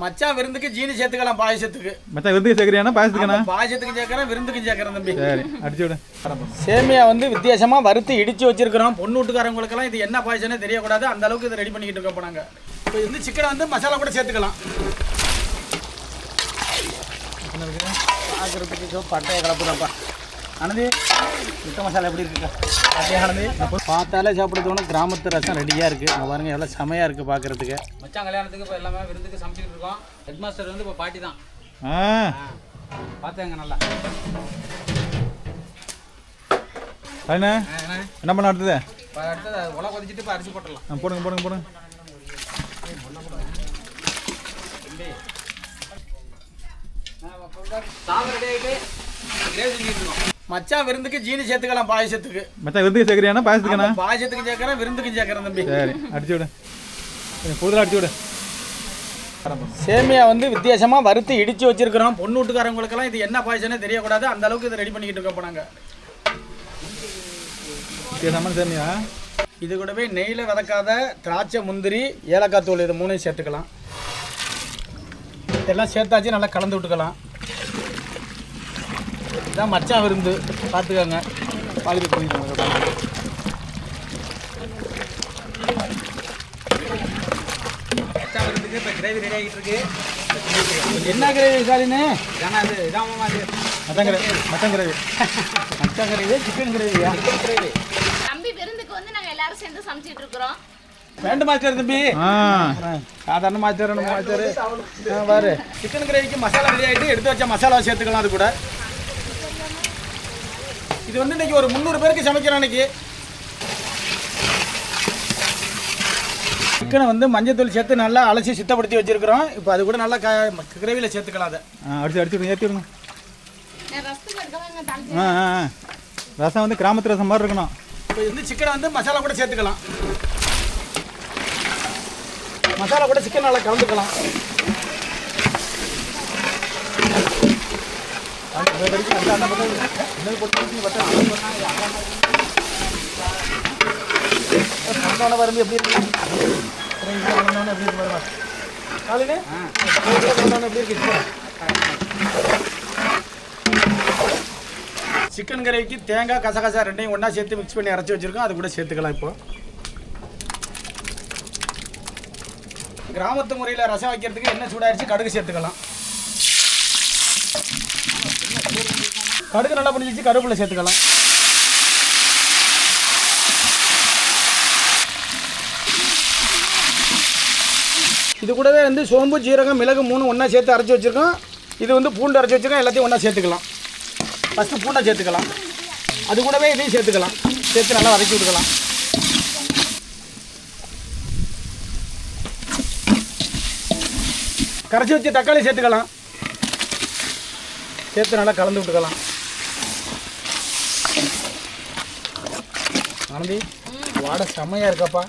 மச்சான் விருந்துக்கு ஜீனி சேர்த்துக்கலாம் பாயசத்துக்கு. மச்சான் விருதுக்கு சேர்க்குறியாண்ணா? பாயசத்துக்காண்ணா? பாயசத்துக்கு சேர்க்கறேன் விருந்துக்கு சேர்க்கறேன் தம்பி. சரி அடிச்சு விடு. சேமியா வந்து வித்தியாசமா வறுத்து இடிச்சு வச்சிருக்கிறோம். பொண்ணு வீட்டுக்காரங்களுக்கெல்லாம் இது என்ன பாயசனே தெரியக்கூடாது. அந்த அளவுக்கு இதை ரெடி பண்ணிக்கிட்டு இருக்கோம் நாங்கள் இப்போ வந்து சிக்கனை வந்து மசாலா கூட சேர்த்துக்கலாம். பார்க்குறதுக்கு பட்டையை கலப்புதான்ப்பா. ஆனந்தி முட்டை மசாலா எப்படி இருக்குக்கா? பட்டையா ஆனந்தி. பார்த்தாலே சாப்பிட தோணும். கிராமத்து ரசம் ரெடியாக இருக்குது இங்க பாருங்க எவ்வளோ செமையாக இருக்குது பார்க்குறதுக்கு. மச்சான் கல்யாணத்துக்கு இப்போ எல்லாமே விருந்துக்கு சமைச்சிட்டு இருக்கோம். ஹெட் மாஸ்டர் வந்து இப்போ பாட்டி தான். ஆ. பார்த்தாங்க நல்லா. என்ன? என்ன பண்ண அடுத்தது? இப்போ அடுத்தது உலை கொதிச்சிட்டு இப்போ அரிசி போட்டுடலாம். ஆ, போடுங்க போடுங்க போடுங்க. சாதம் ரெடி ஆகிட்டு கிரேவி செஞ்சுட்டு இருக்கோம். மச்சான் விருந்துக்கு ஜீனி சேர்த்துக்கலாம் பாயசத்துக்கு. மச்சான் விருதுக்கு சேர்க்குறியாண்ணா? பாயசத்துக்காண்ணா? பாயசத்துக்கு சேர்க்கறேன் விருந்துக்கு சேர்க்கறேன் தம்பி. சரி அடிச்சு விடு. கூடுதலாக அடிச்சு விடு. சேமியா வந்து வித்தியாசமா வறுத்து இடிச்சு வச்சிருக்கிறோம். பொண்ணு வீட்டுக்காரங்களுக்கெல்லாம் இது என்ன பாயசனே தெரியக்கூடாது. அந்த அளவுக்கு இதை ரெடி பண்ணிக்கிட்டு இருக்கோம் நாங்கள் சேமியா? இது கூடவே நெய்யில் வதக்காத திராட்சை முந்திரி ஏலக்காய் தூள் இது மூணையும் சேர்த்துக்கலாம். இதெல்லாம் சேர்த்தாச்சு நல்லா கலந்து விட்டுக்கலாம். இதான் மச்சான் விருந்து. பார்த்துக்கோங்க. பாலிக்கு போயிருக்காங்க மச்சான் விருந்துக்கு இப்போ கிரேவி ரெடி ஆகிட்டு இருக்கு. என்ன கிரேவி சாலினே ஏன்னா அது இதான் அது மட்டன் கிரேவி மட்டன் கிரேவி மச்சான் கிரேவி சிக்கன் கிரேவியா கிரேவி தம்பி விருந்துக்கு வந்து நாங்க எல்லாரும் சேர்ந்து சமைச்சிட்டு இருக்கிறோம். வேண்டு மாஸ்டர் தம்பி. சாதாரண மாஸ்டர் மாஸ்டர் பாரு. சிக்கன் கிரேவிக்கு மசாலா ரெடி ஆகிட்டு எடுத்து வச்ச மசாலா சேர்த்துக்கலாம் அது கூட. இது வந்து இன்னைக்கு ஒரு முந்நூறு பேருக்கு சமைக்கிறோம் இன்னைக்கு. சிக்கனை வந்து மஞ்சத்தூள் சேர்த்து நல்லா அலசி சுத்தப்படுத்தி வச்சிருக்கிறோம். இப்போ அது கூட நல்லா க கிரேவியில் சேர்த்துக்கலாம் அதை. ஆ அடிச்சு அடிச்சு விடுங்க ஏற்றி விடுங்க. நான் ரசத்துக்கு எடுக்கலாம் எங்க தலை ஆ ஆ ஆ. ரசம் வந்து கிராமத்து ரசம் மாதிரி இருக்கணும். இப்போ வந்து சிக்கனை வந்து மசாலா கூட சேர்த்துக்கலாம். மசாலா கூட சிக்கன் நல்லா கலந்துக்கலாம் அந்த வரைக்கும் அந்த அந்த பக்கம் இன்னொரு பொட்டு வச்சு வட்டா அந்த பக்கம் அந்த பக்கம். வந்தோடனே பாருங்க எப்படி இருக்கு அப்புறம் எப்படி இருக்கு சிக்கன் கறிக்கு தேங்காய் கசகசா ரெண்டையும் ஒன்றா சேர்த்து மிக்ஸ் பண்ணி அரைச்சி வச்சுருக்கோம். அது கூட சேர்த்துக்கலாம் இப்போ. கிராமத்து முறையில் ரசம் வைக்கிறதுக்கு என்ன சூடாயிருச்சு? கடுகு சேர்த்துக்கலாம். கடுகு நல்லா பிடிச்சி கருவேப்பிலை சேர்த்துக்கலாம். இது கூடவே வந்து சோம்பு ஜீரகம் மிளகு மூணு ஒன்றா சேர்த்து அரைச்சி வச்சுருக்கோம். இது வந்து பூண்டு அரைச்சி வச்சுருக்கோம் எல்லாத்தையும் ஒன்றா சேர்த்துக்கலாம். ஃபஸ்ட்டு பூண்டை சேர்த்துக்கலாம். அது கூடவே இதையும் சேர்த்துக்கலாம். சேர்த்து நல்லா வதக்கி விட்டுக்கலாம். கரைச்சி வச்சு தக்காளி சேர்த்துக்கலாம். சேர்த்து நல்லா கலந்து விட்டுக்கலாம். ஆனந்தி வாடை செம்மையாக இருக்காப்பா.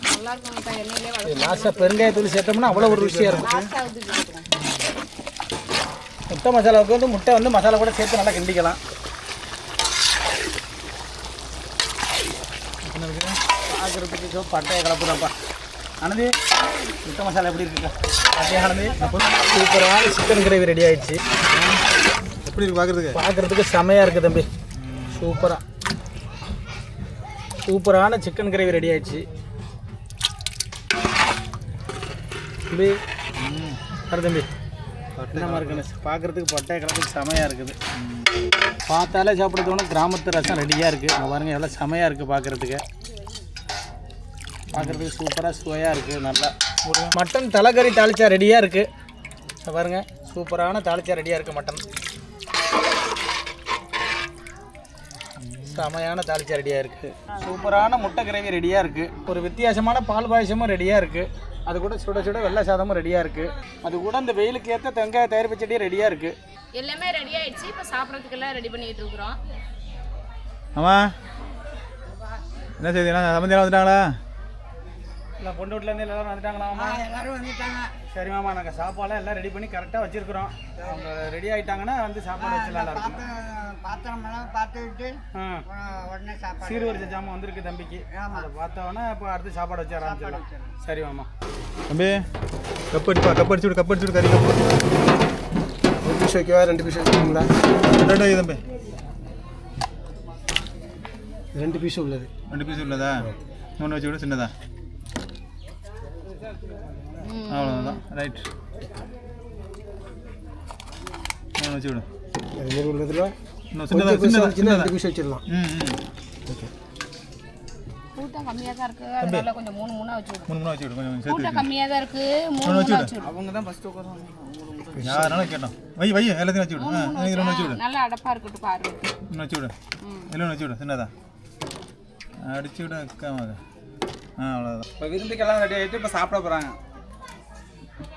லாஸ்ட்டாக பெருங்காயத்தூள் சேர்த்தோம்னா அவ்வளோ ஒரு ருசியாக இருக்கும். முட்டை மசாலாவுக்கு வந்து முட்டை வந்து மசாலா கூட சேர்த்து நல்லா கிண்டிக்கலாம். பார்க்குறதுக்கு பட்டையை கலப்புதான்ப்பா. ஆனந்தி முட்டை மசாலா எப்படி இருக்குக்கா? பட்டையா ஆனந்தி? சூப்பரான சிக்கன் கிரேவி ரெடி ஆயிடுச்சு. எப்படி இருக்கு பார்க்குறதுக்கு பார்க்குறதுக்கு செமையாக இருக்குது தம்பி. சூப்பராக சூப்பரான சிக்கன் கிரேவி ரெடி ஆயிடுச்சு. தம்பி வர தம்பி. என்னமா இருக்குன்னு பார்க்குறதுக்கு பட்டை கலப்புக்கு செமையாக இருக்குது. பார்த்தாலே சாப்பிட கிராமத்து ரசம் ரெடியாக இருக்குது இங்க பாருங்கள் எவ்வளோ செமையாக இருக்குது பார்க்குறதுக்கு பார்க்குறதுக்கு சூப்பராக சுவையாக இருக்குது நல்லா. மட்டன் தலைக்கறி தாளிச்சா ரெடியாக இருக்குது பாருங்கள் சூப்பரான தாளிச்சா ரெடியாக இருக்குது மட்டன். செமையான தாளிச்சா ரெடியாக இருக்குது சூப்பரான முட்டை கிரேவி ரெடியாக இருக்குது ஒரு வித்தியாசமான பால் பாயசமும் ரெடியாக இருக்குது அது கூட சுட சுட வெள்ளை சாதமும் ரெடியாக இருக்குது அது கூட இந்த வெயிலுக்கு ஏற்ற தேங்காய் தயார் பச்சடியும் ரெடியாக இருக்குது எல்லாமே ரெடி ஆயிடுச்சு. இப்போ சாப்பிட்றதுக்கெல்லாம் ரெடி பண்ணிட்டு இருக்கிறோம். ஆமா. என்ன செய்தி? சம்பந்தியெல்லாம் வந்துட்டாங்களா? இல்லை பொண்ணு வீட்டிலேருந்து எல்லாரும் வந்துட்டாங்களாமா எல்லாரும் வந்துட்டாங்க. சரி மாமா நாங்கள் சாப்பாடுலாம் எல்லாம் ரெடி பண்ணி கரெக்டாக வச்சிருக்கிறோம். அவங்க ரெடி ஆயிட்டாங்கன்னா வந்து சாப்பாடு வச்சிடலாம் பாத்திரமெல்லாம் பார்த்துக்கிட்டு உடனே சாப்பாடு. சீர்வரிசை ஜாமான் வந்திருக்கு தம்பிக்கு. அதை பார்த்தோன்னே இப்போ அடுத்து சாப்பாடு வச்சு ஆரம்பிச்சிடலாம். சரி மாமா. தம்பி கப் அடிப்பா கப் அடிச்சு விடு கப் அடிச்சு விடு கறி ஒரு பீஸ் வைக்கவா ரெண்டு பீஸ் வச்சுக்கோங்களா? ரெண்டு வை தம்பி? ரெண்டு பீஸ் உள்ளது. ரெண்டு பீஸ் உள்ளதா? மூணு வச்சு விடு சின்னதா. அவ்வளோதான் ரைட் மூணு வச்சு விடு. அது மாதிரி உள்ளதுல இன்னும் சின்னதா கொஞ்சம் பீஸ் சின்னதா வச்சுன்னா சின்னதா. ரெண்டு பீஸ் வச்சிடலாம். ம் ம். கூட்டம் கம்மியாக தான் இருக்கு. அதனால கொஞ்சம் மூணு மூணா வச்சு விடு. மூணு மூணு வச்சு விடு. கொஞ்சம் சேர்த்து கூட்டம் கம்மியாக தான் இருக்கு. மூணு மூணு வச்சு மூணா விடு. வச்சு விடு. அவங்க தான் ஃபஸ்ட்டு உட்காந்து யாருனாலும் கேட்டோம். வை வை எல்லாத்தையும் வச்சு விடு. ஆ நீங்கள் ரெண்டு வச்சு விடு. நல்லா அடப்பா இருக்கட்டும் பாரு. இன்னும் வச்சு விடு. இல்லை வச்சு விடு. சின்னதா. அடிச்சு விட அக்காமாக ஆ அவ்வளோதான் இப்போ விருந்துக்கெல்லாம் ரெடி ஆகிட்டு இப்போ சாப்பிட போகிறாங்க